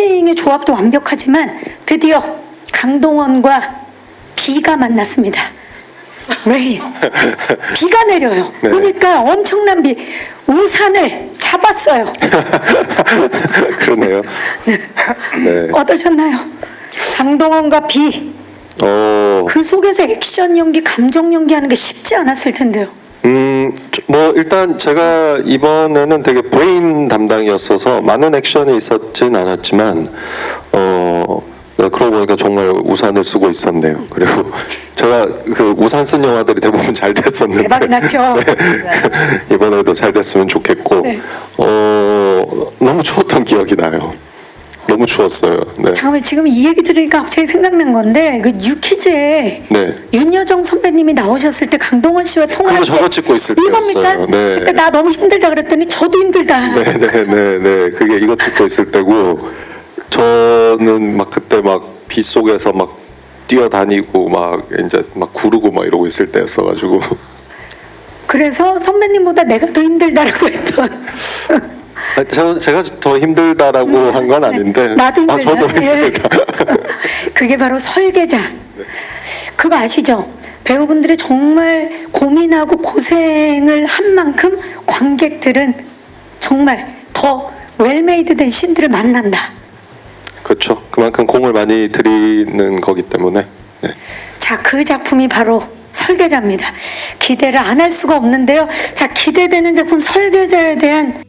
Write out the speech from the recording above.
캐스팅의 조합도 완벽하지만 드디어 강동원과 비가 만났습니다. 레인. 비가 내려요. 네. 보니까 엄청난 비. 우산을 잡았어요. 그러네요. 네. 어떠셨나요? 강동원과 비. 어, 그 속에서 액션 연기, 감정 연기하는 게 쉽지 않았을 텐데요. 음, 저- 뭐 일단 제가 이번에는 되게 브레인 담당이었어서 많은 액션이 있었진 않았지만 어 네, 그러고 보니까 정말 우산을 쓰고 있었네요. 그리고 제가 그 우산 쓴 영화들이 대부분 잘 됐었는데 대박이 났죠. 네. 이번에도 잘 됐으면 좋겠고 네. 어 너무 추웠던 기억이 나요. 너무 추웠어요. 네. 잠깐만 지금 이 얘기 들으니까 갑자기 생각난 건데 그 유퀴즈에 네. 윤여정 선배님이 나오셨을 때 강동원 씨와 통화할 그거 때 저거 찍고 있을 이겁니까? 때였어요. 네. 그러니까 나 너무 힘들다 그랬더니 저도 힘들다. 네 네 네 네 그게 이거 듣고 있을 때고 저는 막 그때 막비 속에서 막 뛰어다니고 막 이제 막 구르고 막 이러고 있을 때였어가지고 그래서 선배님보다 내가 더 힘들다라고 했던. 아, 저, 제가 더 힘들다라고 한건 아닌데 음, 나도 아, 힘들다. 저도 예. 힘들다 그게 바로 설계자. 그거 아시죠? 배우분들이 정말 고민하고 고생을 한 만큼 관객들은 정말 더 웰메이드된 신들을 만난다. 그렇죠 그만큼 공을 많이 들이는 거기 때문에 네. 자, 그 작품이 바로 설계자입니다. 기대를 안 할 수가 없는데요. 자, 기대되는 작품 설계자에 대한